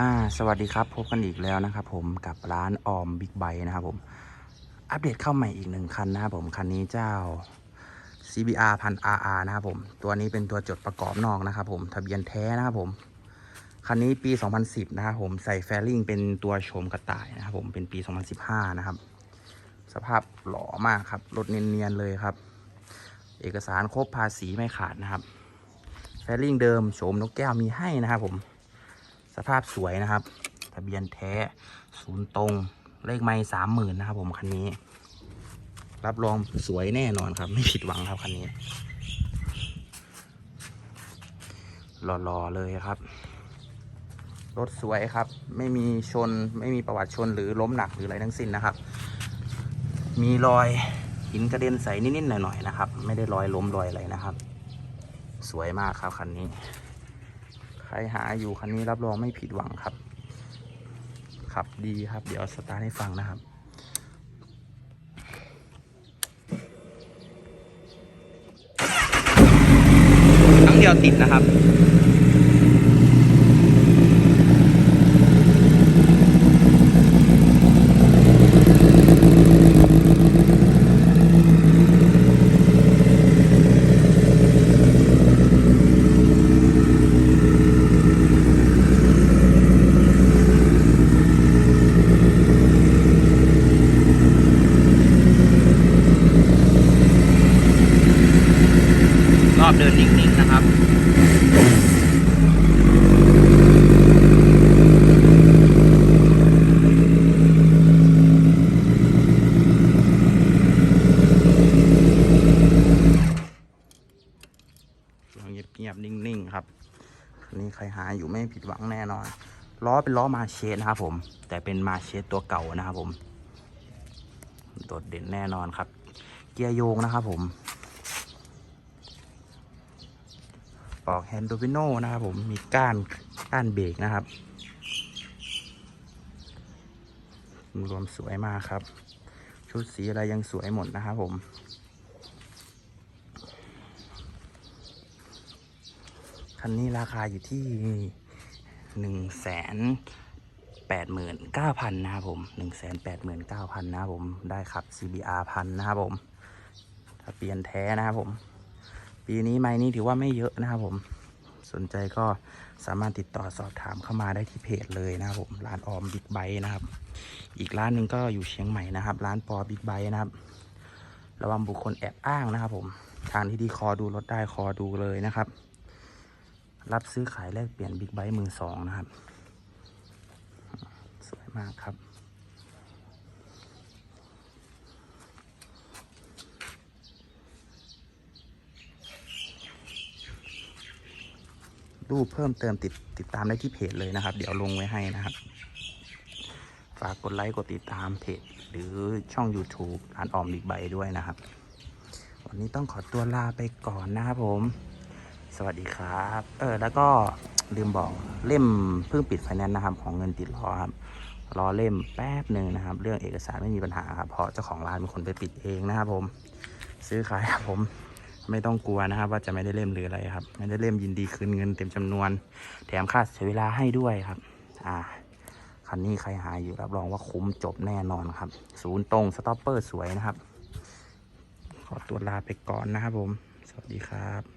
อ่าสวัสดีครับพบกันอีกแล้วนะครับผมกับร้านออมบิ๊กไบนะครับผมอัปเดตเข้าใหม่อีกหนึ่งคันนะครับผมคันนี้เจ้า CBR พัน RR นะครับผมตัวนี้เป็นตัวจดประกอบนอกนะครับผมทะเบียนแท้นะครับผมคันนี้ปี 2010 นะครับผมใส่แฟลิงเป็นตัวโฉมกระต่ายนะครับผมเป็นปี 2015 นะครับ สภาพหล่อมากครับรถเนียนๆเลยครับ เอกสารครบภาษีไม่ขาดนะครับแฟลิงเดิมโฉมนกแก้วมีให้นะครับผม สภาพสวยนะครับ ทะเบียนแท้ศูนย์ตรง เลขไม่สามหมื่นนะครับผมคันนี้ รับรองสวยแน่นอนครับ ไม่ผิดหวังครับคันนี้หล่อๆเลยครับ รถสวยครับ ไม่มีชนไม่มีประวัติชนหรือล้มหนักหรืออะไรทั้งสิ้นนะครับ มีรอยหินกระเด็นใสนิดๆหน่อยๆนะครับ ไม่ได้รอยล้มรอยอะไรนะครับ สวยมากครับคันนี้ ใครหาอยู่คันนี้รับรองไม่ผิดหวังครับ ขับดีครับ เดี๋ยวสตาร์ทให้ฟังนะครับครั้งเดียวติดนะครับ อบเดินนิ่งๆนะครับเงียบๆนิ่งๆครับนนี้ใครหาอยู่ไม่ผิดหวังแน่นอน ล้อเป็นล้อมาเชสนะครับผม แต่เป็นมาเชสตัวเก่านะครับผมโดดเด่นแน่นอนครับ เกียร์โยงนะครับผม ปอกแฮนด์โดวิโนนะครับผมมีก้านก้านเบรกนะครับรวมสวยมากครับ ชุดสีอะไรยังสวยหมดนะครับผมคันนี้ราคาอยู่ที่หนึ่งแสนแปดหมื่นเก้าพันนะครับผมหนึ่งแสนแปดหมื่นเก้าพันนะครับผมได้ครับ CBR พันนะครับผมถ้าเปลี่ยนแท้นะครับผม ปีนี้ไม้นี้ถือว่าไม่เยอะนะครับผม สนใจก็สามารถติดต่อสอบถามเข้ามาได้ที่เพจเลยนะครับผมร้านออมบิ๊กไบนะครับ อีกร้านหนึ่งก็อยู่เชียงใหม่นะครับ ร้านปอบิ๊กไบนะครับ ระวังบุคคลแอบอ้างนะครับ ผมทางที่ดีคอดูรถได้คอดูเลยนะครับ รับซื้อขายแลกเปลี่ยนบิ๊กไบค์มือสองนะครับ สวยมากครับ รูปเพิ่มเติมติดติดตามได้ที่เพจเลยนะครับ เดี๋ยวลงไว้ให้นะครับ ฝากกดไลค์กดติดตามเพจ หรือช่อง YouTube ร้านออมบิ๊กไบด้วยนะครับ วันนี้ต้องขอตัวลาไปก่อนนะครับผม สวัสดีครับ เออ แล้วก็ลืมบอกเล่มเพิ่งปิดไฟแนนซ์นะครับของเงินติดล้อครับรอเล่มแป๊บหนึ่งนะครับ เรื่องเอกสารไม่มีปัญหาครับเพราะเจ้าของร้านเป็นคนไปปิดเองนะครับผม ซื้อขายครับผม ไม่ต้องกลัวนะครับ ว่าจะไม่ได้เล่มหรืออะไรครับ ไม่ได้เล่มยินดีคืนเงินเต็มจำนวน แถมค่าเสียเวลาให้ด้วยครับ อ่าคันนี้ใครหาอยู่รับรองว่าคุ้มจบแน่นอนครับ ศูนย์ตรงสต็อปเปอร์สวยนะครับ ขอตัวลาไปก่อนนะครับผม สวัสดีครับ